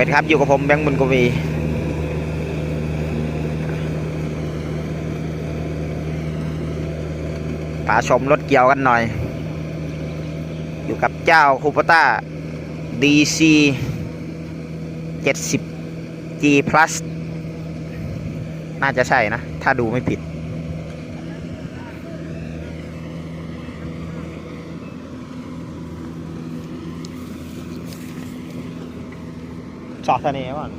วัสดีครับ อยู่กับผมแบงค์บุญกวีพาชมรถเกี่ยวกันหน่อย อยู่กับเจ้าคูปต้า DC 70 G Plus น่าจะใช่นะ ถ้าดูไม่ผิด สอดเสน่ห์ก่อน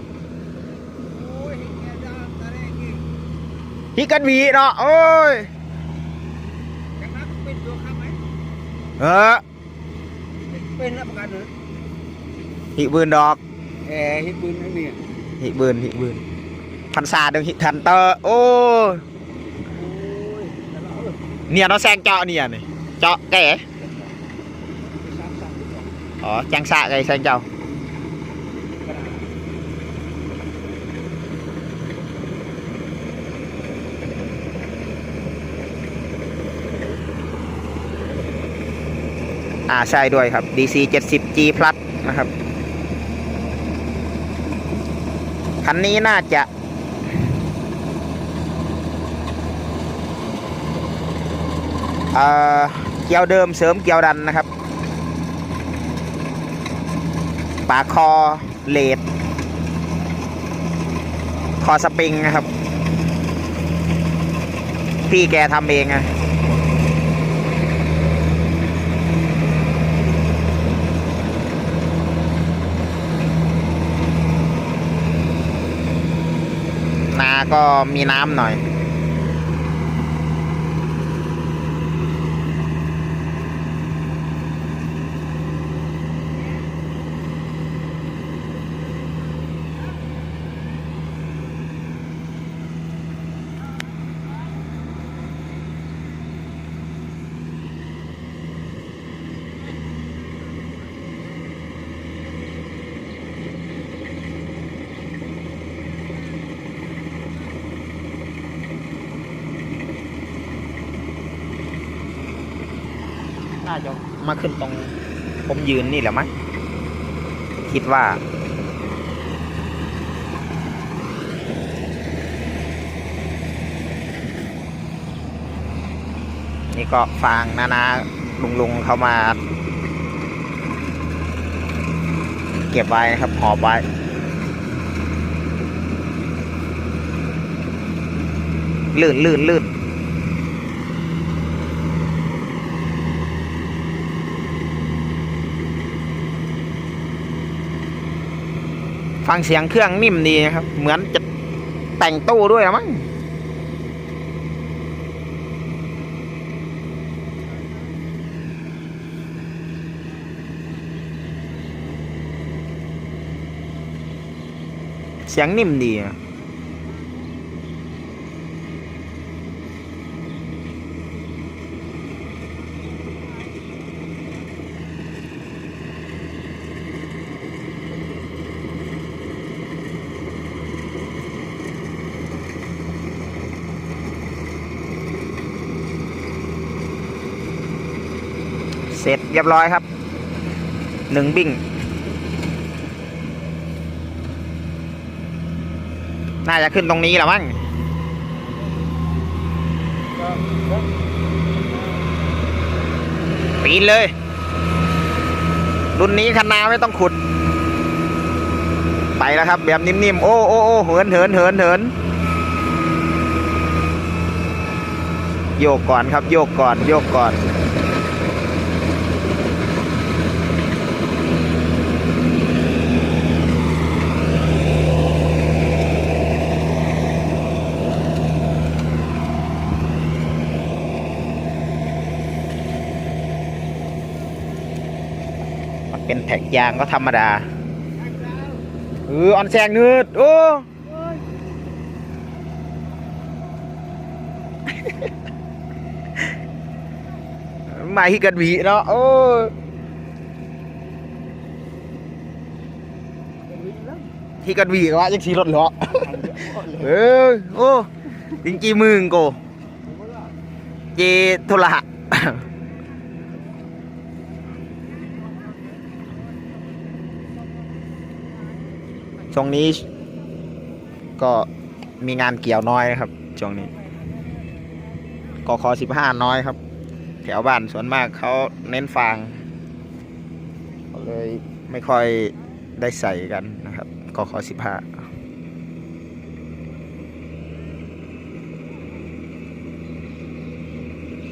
ฮิกันวีเนาะโอ้ยเออเป็นรับประกันเหรอฮิบืนดอกแอร์ฮิตปืนนั่นนี่ฮิบืนฮิบืนพันซาดึงฮิทันเตอร์โอ้ยโอ้ยแต่เราเออเนี่ยเนาะแซงเจาะเนี่ยนี่เจาะแก่ ไปซ้ำซ้ำดีกว่า อ๋อแจงสะไงแซงเจ้า ก็ได้ อ่าใช่ด้วยครับ DC 70 G Plus นะครับ คันนี้น่าจะเอ่อเกียวเดิมเสริมเกียวดันนะครับ ปากคอเลดคอสปริงนะครับ พี่แกทำเองอะ ก็มีน้ำหน่อย น่าจะมาขึ้นตรง ผมยืนนี่แหละมั้งคิดว่า นี่ก็ฟางนานาลุงลุงๆเขามา เก็บไว้นะครับหอบไว้ลื่นลื่นลื่น ฟังเสียงเครื่องนิ่มดีนะครับ เหมือนจะแต่งตู้ด้วยนะมั้งเสียงนิ่มดีอะ เสร็จเรียบร้อยครับหนึ่งบิ้งน่าจะขึ้นตรงนี้แหละมั้งปีนเลย รุ่นนี้คันนาไม่ต้องขุด ไปแล้วครับ แบบนิ่มๆ โอ้โอ้โอ้เหินเหินเหินเหินโยกก่อนครับ โยกก่อน โยกก่อน เป็นแท็กยางก็ธรรมดาเออออนแซงนืดโอ้มาฮิกันวีเนาะโอ้เป็นวินแล้วฮิกันวีก็ว่ายังสีรถเหรอเออโอ้จริงจีมึงโกเจโทรหะ ช่วงนี้ก็มีงานเกี่ยวน้อยครับช่วงนี้กคสิบห้าน้อยครับ แถวบ้านส่วนมากเขาเน้นฟางก็เลยไม่ค่อยได้ใส่กันนะครับกคสิบห้า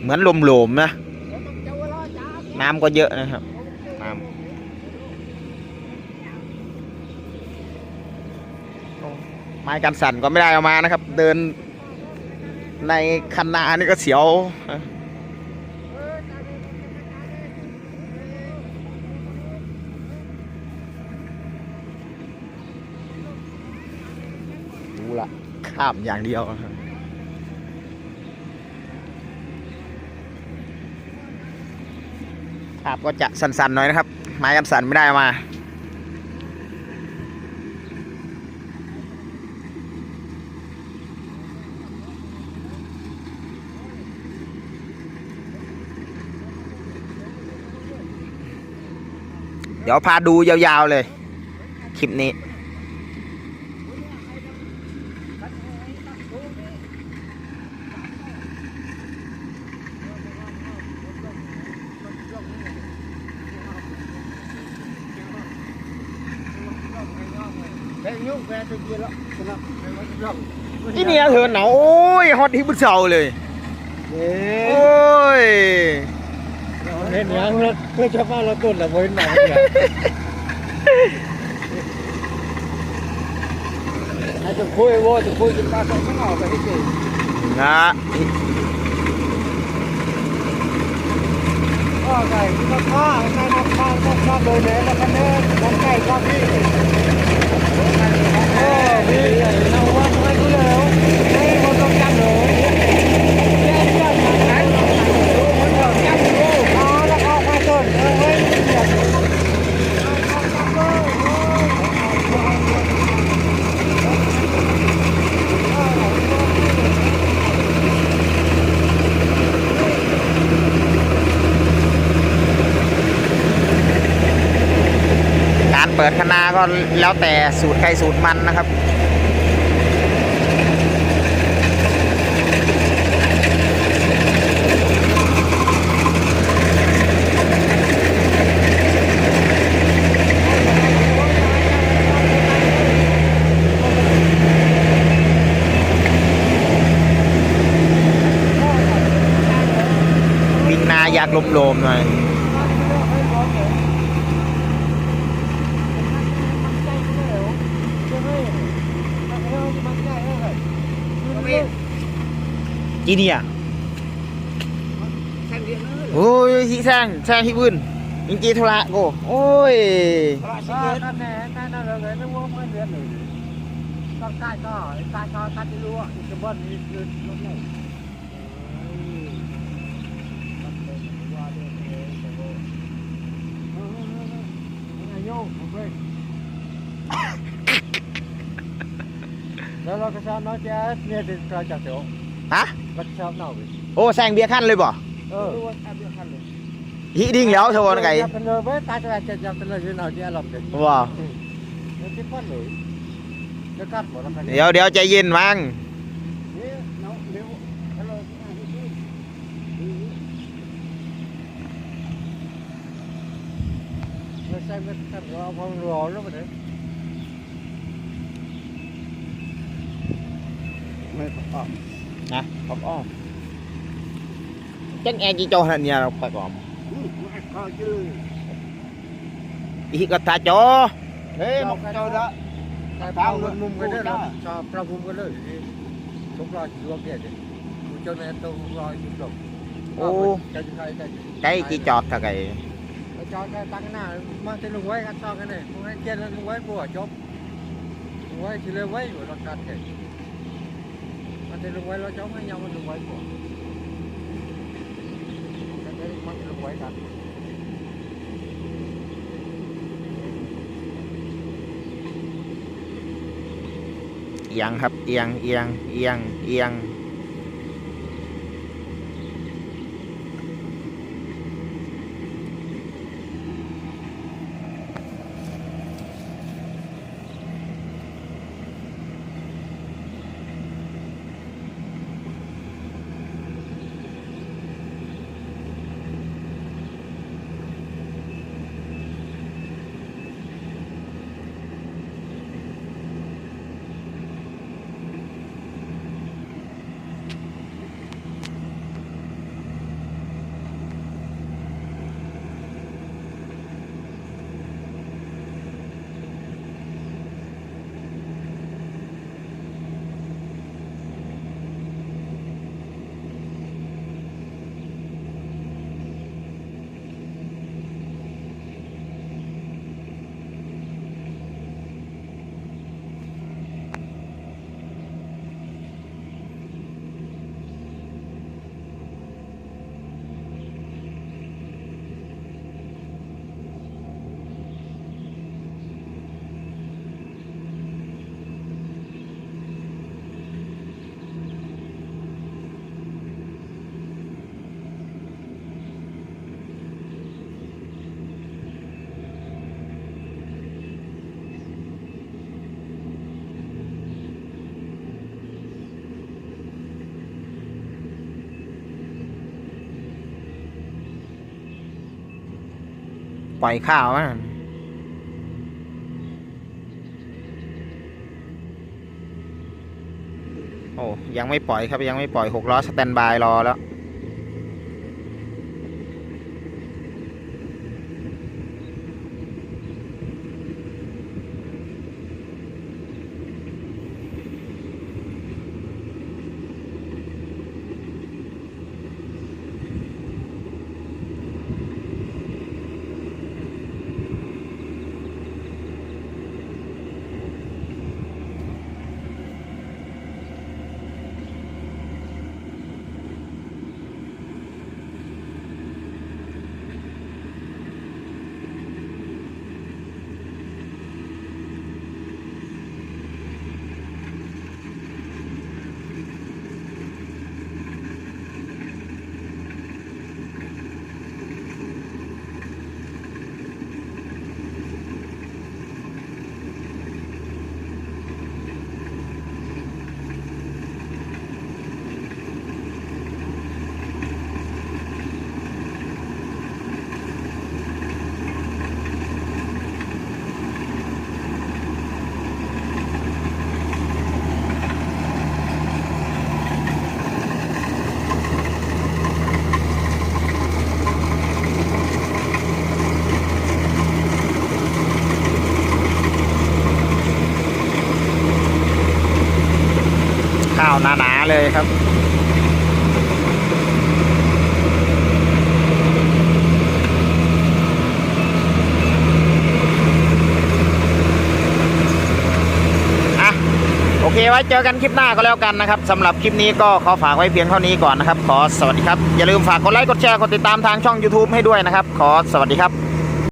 เหมือนลมๆนะ น้ำก็เยอะนะครับ น้ำโอ้ ไม้กันสั่นก็ไม่ได้เอามานะครับ เดินในคันนานี่ก็เสียวนะรู้ละข้ามอย่างเดียวนะครับภาพก็จะสั่นๆหน่อยนะครับ ไม้กันสั่นไม่ได้เอามา ดี๋ยวพาดูยาวๆเลย คลิปนี้แค่ยุ่งแค่ตัวเดีย วแล้วนะไม่ว่าจะย่องที่นี่เถินหนาวโอ้ยฮอตที่บุญเสาเลยเอ๊โอ้ยเห็นยังเราเพื่อชาวบ้านเราต้นละบ่เห็นหนังเนี่ยให้จะคุยว่าจะคุยจะปาต้องเอาไปให้เก่นะก็ไก่ก็ข้าไก่ก็ข้าก็ข้าโดยแน่แล้วกันเด้น้ำไก่ก็พี่โอ้พี่เราว่าไม่รู้แล้วเฮ้ยคนต้องจำเลยแย่เรื่องมันไหนมันต้องจำดูอ๋อแล้วเอาไปต้นเฮ้ยเฮ้ยอย่า การเปิดคณะก็แล้วแต่สูตรใครสูตรมันนะครับวิ่งนาอยากลมๆหน่อย จีเนี่ยโอ้ยที่แซงแซงที่พื้นจริงๆธุระโกโอ้ยนั่นแน่นั่นเลยนึกว่าไม่เดือนเลยต้องใกล้ก็ใกล้ก็ตัดที่รู้อะอีกบ้านนี้คือรถใหญ่โยกเพื่อนแล้วเราก็ชอบน้อยแจ๊สเนี่ยถึงเราจับเดี๋ยวฮะ เราชอบเน่าไปโอ้แซงเบียร์ขั้นเลยบ่เออรู้ว่าแอบเดียวกันเลยฮิดิ้งแล้วโชว์นะไก่เป็นเลยเว้ยตาจะจะจะเป็นเลยที่เราที่อารมณ์เด็ดว้าเดี๋ยวที่ปั้นเลยเดี๋ยวกัดหมดแล้วกันเดี๋ยวเดี๋ยวใจเย็นมั้งนี่น้องเดี๋ยวฮัลโหลเราใช้เม็ดกันรอพอรอแล้วมันเลยไม่ออก นะขอบอ้อมจังแอร์จีโจหันเนี่ยเราไปก่อนข้าวจืดอีกตาโจเฮ้ยมันเจ้าละตามมุมกันได้หรอชอบประมุมกันเลยทุกรอยรวมเนี่ยดิเจ้าแม่ต้องรอยยุบหลบโอ้จะใครจะไก่จีจอดตะไก่จอดตั้งหน้ามาเต็มลุงไว้กันต่อกันเลยลุงไว้เกณฑ์ลุงไว้บัวจบลุงไว้ทีเลยไว้อยู่รถการเกณฑ์มาเต็มลุงไว้เราจบให้ยั งมันลุงไว้บัวกันได้มันลุงไว้กันเอีย ปล่อยข้าวมั้งโอ้ยังไม่ปล่อยครับยังไม่ปล่อยหกล้อสแตนบายรอแล้ว ข้าวหนาๆเลยครับอะโอเคไว้เจอกันคลิปหน้าก็แล้วกันนะครับสำหรับคลิปนี้ก็ขอฝากไว้เพียงเท่านี้ก่อนนะครับ ขอสวัสดีครับ อย่าลืมฝากกดไลค์กดแชร์กดติดตามทางช่อง YouTube ให้ด้วยนะครับ ขอสวัสดีครับ